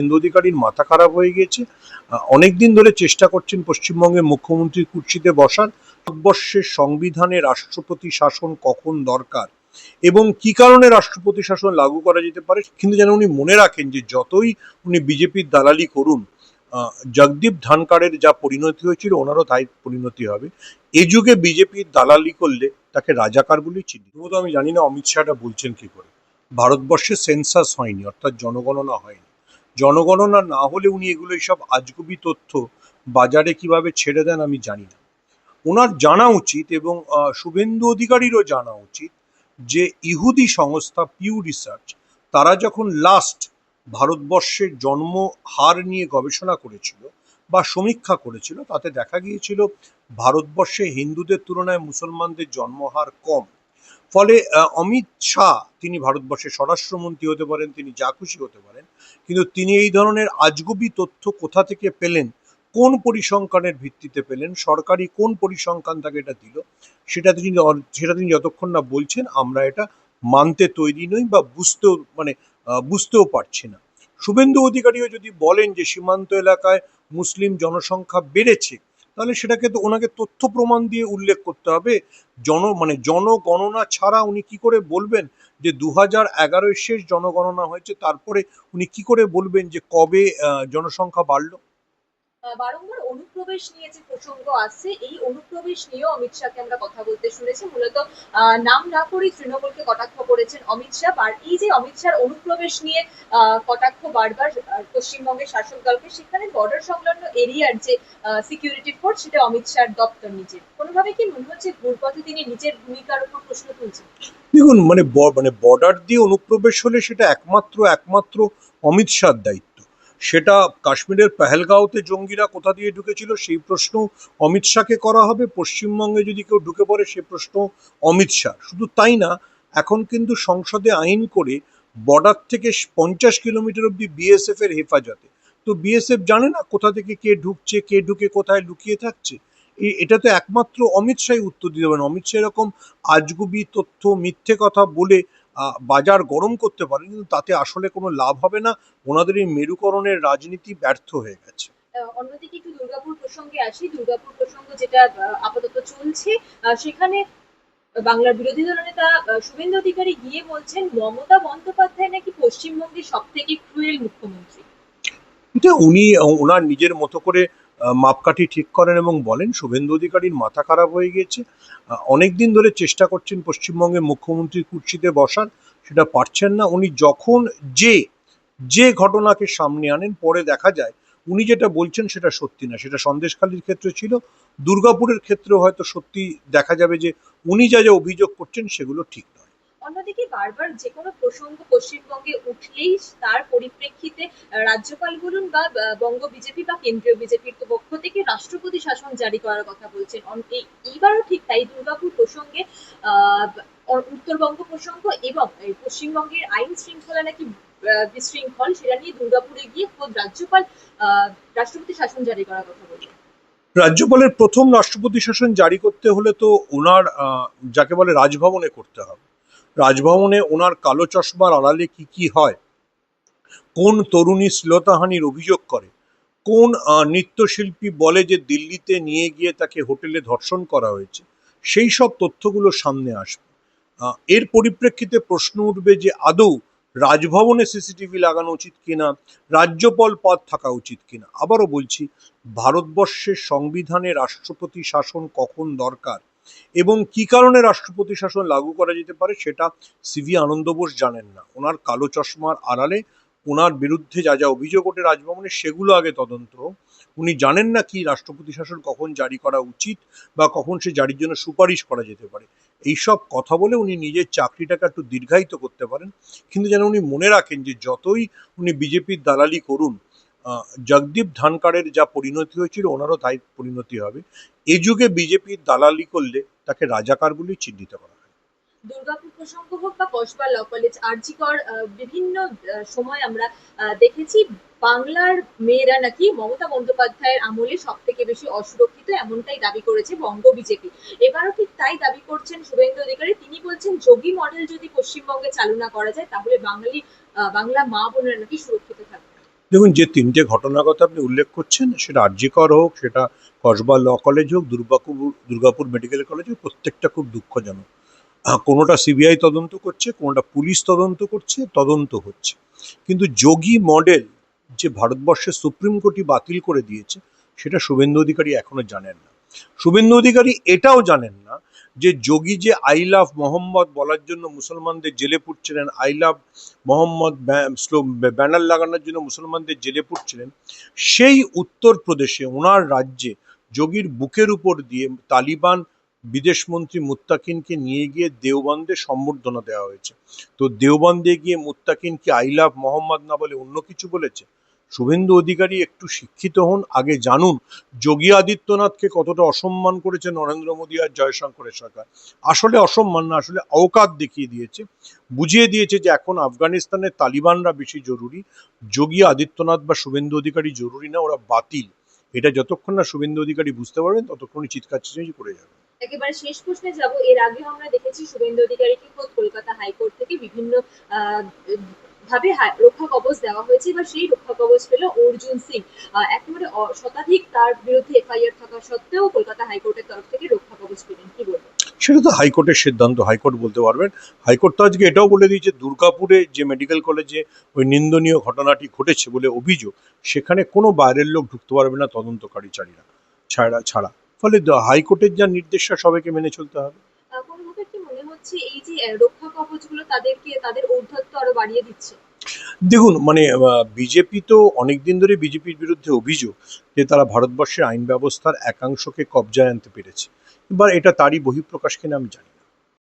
শুভেন্দু অধিকারীর মাথা খারাপ হয়ে গিয়েছে। অনেকদিন ধরে চেষ্টা করছেন পশ্চিমবঙ্গের মুখ্যমন্ত্রী কুর্সিতে বসার ভারতবর্ষের সংবিধানে রাষ্ট্রপতি শাসন কখন দরকার এবং কি কারণে রাষ্ট্রপতি শাসন লাগু করা যেতে পারে, কিন্তু যেন উনি মনে রাখেন যে যতই উনি বিজেপির দালালি করুন জগদীপ ধানকারের যা পরিণতি হয়েছিল ওনারও তাই পরিণতি হবে। এ যুগে বিজেপির দালালি করলে তাকে রাজাকার বলেই চিনি আমি জানি না, অমিত শাহটা বলছেন কি করে। ভারতবর্ষে সেন্সাস হয়নি, অর্থাৎ জনগণনা হয়নি। জনগণনা না হলে উনি এগুলো সব আজগুবি তথ্য বাজারে কীভাবে ছেড়ে দেন আমি জানি না। ওনার জানা উচিত এবং শুভেন্দু অধিকারীরও জানা উচিত যে ইহুদি সংস্থা পিউ রিসার্চ তারা যখন লাস্ট ভারতবর্ষের জন্ম হার নিয়ে গবেষণা করেছিল বা সমীক্ষা করেছিল, তাতে দেখা গিয়েছিল ভারতবর্ষে হিন্দুদের তুলনায় মুসলমানদের জন্মহার কম। ফলে অমিত শাহ তিনি ভারতবর্ষের স্বরাষ্ট্রমন্ত্রী হতে পারেন, তিনি যা খুশি হতে পারেন, কিন্তু তিনি এই ধরনের আজগুবি তথ্য কোথা থেকে পেলেন, কোন পরিসংখ্যানের ভিত্তিতে পেলেন, সরকারি কোন পরিসংখ্যান তাকে এটা দিল, সেটা তিনি সেটা তিনি যতক্ষণ না বলছেন, আমরা এটা মানতে তৈরি নই বা বুঝতেও মানে বুঝতেও পারছি না। শুভেন্দু অধিকারীও যদি বলেন যে সীমান্ত এলাকায় মুসলিম জনসংখ্যা বেড়েছে তাহলে সেটাকে তো ওনাকে তথ্য প্রমাণ দিয়ে উল্লেখ করতে হবে। জন মানে জনগণনা ছাড়া উনি কি করে বলবেন যে দু হাজার এগারোয় শেষ জনগণনা হয়েছে, তারপরে উনি কি করে বলবেন যে কবে জনসংখ্যা বাড়লো? বারংবার অনুপ্রবেশ নিয়ে যে প্রসঙ্গ আসছে, এই অনুপ্রবেশ নিয়েও অমিত শাহকে আমরা কথা বলতে শুনেছি। মূলত নাম না করেই তৃণমূলকে কটাক্ষ করেছেন অমিত শাহ। আর এই যে অমিত শাহর অনুপ্রবেশ নিয়ে কটাক্ষ বারবার পশ্চিমবঙ্গের শাসক দলকে, সেখানে বর্ডার সংলগ্ন এরিয়ার যে সিকিউরিটি ফোর্স সেটা অমিত শাহর দপ্তর নিজের। কোনোভাবে কি মনে হচ্ছে ঘুরপথে তিনি নিজের ভূমিকার উপর প্রশ্ন তুলছেন? দেখুন মানে মানে বর্ডার দিয়ে অনুপ্রবেশ হলে সেটা একমাত্র একমাত্র অমিত শাহর দায়িত্ব। সেটা কাশ্মীরের পেহেলগাঁওতে জঙ্গিরা কোথা দিয়ে ঢুকেছিল সেই প্রশ্ন অমিত শাহকে করা হবে। পশ্চিমবঙ্গে যদি কেউ ঢুকে পড়ে সে প্রশ্ন অমিত শাহ। শুধু তাই না, এখন কিন্তু সংসদে আইন করে বর্ডার থেকে পঞ্চাশ কিলোমিটার অব্দি বিএসএফ এর হেফাজতে। তো বিএসএফ জানে না কোথা থেকে কে ঢুকছে, কে ঢুকে কোথায় লুকিয়ে থাকছে। এটা তো একমাত্র অমিত শাহই উত্তর দিতে পারেন। অমিত শাহ এরকম আজগুবি তথ্য মিথ্যে কথা বলে বাজার গরম করতে পারেন কিন্তু তাতে আসলে কোনো লাভ হবে না। ওনাদের এই মেরুকরণের রাজনীতি ব্যর্থ হয়ে গেছে। অন্যদিকে একটু দুর্গাপুর প্রসঙ্গে আসি। দুর্গাপুর প্রসঙ্গ যেটা আপাতত চলছে সেখানে বাংলার বিরোধী দলনেতা শুভেন্দু অধিকারী গিয়ে বলছেন মমতা বন্দ্যোপাধ্যায় নাকি পশ্চিমবঙ্গের সব থেকে ক্রুয়েল মুখ্যমন্ত্রী উনি ওনার নিজের মতো করে মাপকাঠি ঠিক করেন এবং বলেন, শুভেন্দু অধিকারীর মাথা খারাপ হয়ে গিয়েছে। অনেক দিন ধরে চেষ্টা করছেন পশ্চিমবঙ্গের মুখ্যমন্ত্রীর কুর্সিতে বসার, সেটা পারছেন না। উনি যখন যে যে ঘটনাকে সামনে আনেন, পরে দেখা যায়, উনি যেটা বলছেন সেটা সত্যি না। সেটা সন্দেশখালীর ক্ষেত্রে ছিল, দুর্গাপুরের ক্ষেত্রেও হয়তো সত্যি দেখা যাবে যে উনি যা যা অভিযোগ করছেন সেগুলো ঠিক নয় অন্যদিকে বারবার যে কোনো প্রসঙ্গ পশ্চিমবঙ্গে উঠলেই তার পরিপ্রেক্ষিতে রাজ্যপাল বলুন বা বঙ্গ বিজেপি বা কেন্দ্রীয় বিজেপির পক্ষ থেকে রাষ্ট্রপতি শাসন জারি করার কথা বলছেন। এইবারও ঠিক তাই দুর্গাপুর প্রসঙ্গে উত্তরবঙ্গ প্রসঙ্গ এবং পশ্চিমবঙ্গের আইন শৃঙ্খলা নাকি বিশৃঙ্খল সেটা নিয়ে দুর্গাপুরে গিয়ে খোদ রাজ্যপাল রাষ্ট্রপতি শাসন জারি করার কথা বলছেন। রাজ্যপালের প্রথম রাষ্ট্রপতি শাসন জারি করতে হলে তো ওনার যাকে বলে রাজভবনে করতে হবে। রাজভবনে ওনার কালো চশমার আড়ালে কি কি হয়? কোন তরুণী শ্লীলতাহানির অভিযোগ করে? কোন নৃত্যশিল্পী বলে যে দিল্লিতে নিয়ে গিয়ে তাকে হোটেলে ধর্ষণ করা হয়েছে? সেই সব তথ্যগুলো সামনে আসবে। এর পরিপ্রেক্ষিতে প্রশ্ন উঠবে যে আদৌ রাজভবনে সিসিটিভি লাগানো উচিত কিনা? রাজ্যপাল পদ থাকা উচিত কিনা? আবারও বলছি, ভারতবর্ষের সংবিধানে রাষ্ট্রপতি শাসন কখন দরকার? এবং কি কারণে রাষ্ট্রপতি শাসন লাগু করা যেতে পারে সেটা সিভি আনন্দ বোস জানেন না। ওনার কালো চশমার আড়ালে ওনার বিরুদ্ধে যা যা অভিযোগ ওঠে রাজভবনে সেগুলো আগে তদন্ত। উনি জানেন না কি রাষ্ট্রপতি শাসন কখন জারি করা উচিত বা কখন সে জারির জন্য সুপারিশ করা যেতে পারে। এইসব কথা বলে উনি নিজের চাকরিটাকে একটু দীর্ঘায়িত করতে পারেন। কিন্তু যেন উনি মনে রাখেন যে যতই উনি বিজেপির দালালি করুন জগদীপ ধনকারের যা পরিণতি হয়েছিল, ওনারও তাই পরিণতি হবে। এ যুগে বিজেপির দালালি করলে তাকে রাজাকার বলেই চিহ্নিত করা হয়। দুর্গাপুর প্রসঙ্গ হোক বা কসবা ল কলেজ, আরজিকর বিভিন্ন সময় আমরা দেখেছি বাংলার মেয়েরা নাকি মমতা বন্দ্যোপাধ্যায়ের আমলে সব থেকে বেশি অসুরক্ষিত এমনটাই দাবি করেছে বঙ্গ বিজেপি। এবারও ঠিক তাই দাবি করছেন শুভেন্দু অধিকারী। তিনি বলছেন, যোগী মডেল যদি পশ্চিমবঙ্গে চালু না করা যায়, তাহলে বাঙালি বাংলা মা বোনেরা নাকি সুরক্ষিত দেখুন, যে তিনটে ঘটনার কথা আপনি উল্লেখ করছেন, সেটা আরজিকর হোক, সেটা কসবা ল কলেজ হোক, দুর্গাপুর দুর্গাপুর মেডিকেল কলেজ হোক, প্রত্যেকটা খুব দুঃখজনক। কোনোটা সিবিআই তদন্ত করছে, কোনোটা পুলিশ তদন্ত করছে, তদন্ত হচ্ছে। কিন্তু যোগী মডেল যে ভারতবর্ষের সুপ্রিম কোর্টই বাতিল করে দিয়েছে, সেটা শুভেন্দু অধিকারী এখনও জানেন না। শুভেন্দু অধিকারী এটাও জানেন না যে যোগী যে আই লাভ মোহাম্মদ বলার জন্য মুসলমানদের জেলে পুটছিলেন আই লাভ মোহাম্মদ ব্যানার লাগানোর জন্য মুসলমানদের জেলে পুড়ছিলেন সেই উত্তরপ্রদেশে ওনার রাজ্যে যোগীর বুকের উপর দিয়ে তালিবান বিদেশমন্ত্রী মুত্তাকিনকে নিয়ে গিয়ে দেওবন্দে সম্বর্ধনা দেওয়া হয়েছে। তো দেওবন্দে গিয়ে মুত্তাকিন কি আই লাভ মোহাম্মদ না বলে অন্য কিছু বলেছে? শুভেন্দু অধিকারী একটু শিক্ষিত হন, আগে জানুন যোগী আদিত্যনাথকে কতটা অসম্মান করেছে নরেন্দ্র মোদী আর জয়শঙ্করের সরকার। আসলে অসম্মান না, আসলে অওকাত দেখিয়ে দিয়েছে। বুঝিয়ে দিয়েছে যে এখন আফগানিস্তানের তালিবানরা বেশি জরুরি, যোগী আদিত্যনাথ বা শুভেন্দু অধিকারী জরুরি না, ওরা বাতিল। এটা যতক্ষণ না শুভেন্দু অধিকারী বুঝতে পারবেন, ততক্ষণই চিৎকার চেঁচামেচি করে যাবে। একেবারে শেষ প্রশ্নে যাব, এর আগেও আমরা দেখেছি শুভেন্দু অধিকারীকে কলকাতা হাইকোর্ট থেকে বিভিন্ন ভাবে হাই- রক্ষা কবচ দেওয়া হয়েছে। এবার সেই রক্ষা কবচ পেল অর্জুন সিং। একেবারে শতাধিক তার বিরুদ্ধে এফআইআর থাকা সত্ত্বেও কলকাতা হাইকোর্টের তরফ থেকে রক্ষা কবচ পেলেন। কি বলবেন? সেটা তো হাইকোর্টের সিদ্ধান্ত, হাইকোর্ট বলতে পারবেন। হাইকোর্ট তো আজকে এটাও বলে দিয়েছে, দুর্গাপুরে যে মেডিকেল কলেজে ওই নিন্দনীয় ঘটনাটি ঘটেছে বলে অভিযোগ, সেখানে কোনো বাইরের লোক ঢুকতে পারবে না তদন্তকারীচারীরা ছাড়া ছাড়া। ফলে হাইকোর্টের যা নির্দেশটা সবাইকে মেনে চলতে হবে আহ, কোনোভাবে কি মনে হচ্ছে এই যে রক্ষা কবচগুলো তাদেরকে, তাদের ঔদ্ধত্য আরও বাড়িয়ে দিচ্ছে। দেখুন মানে বিজেপি তো অনেকদিন ধরে বিজেপির বিরুদ্ধে অভিযোগ যে তারা ভারতবর্ষের আইন ব্যবস্থার একাংশকে কবজায় আনতে পেরেছে। এবার এটা তারই বহিঃপ্রকাশ কিনা আমি জানি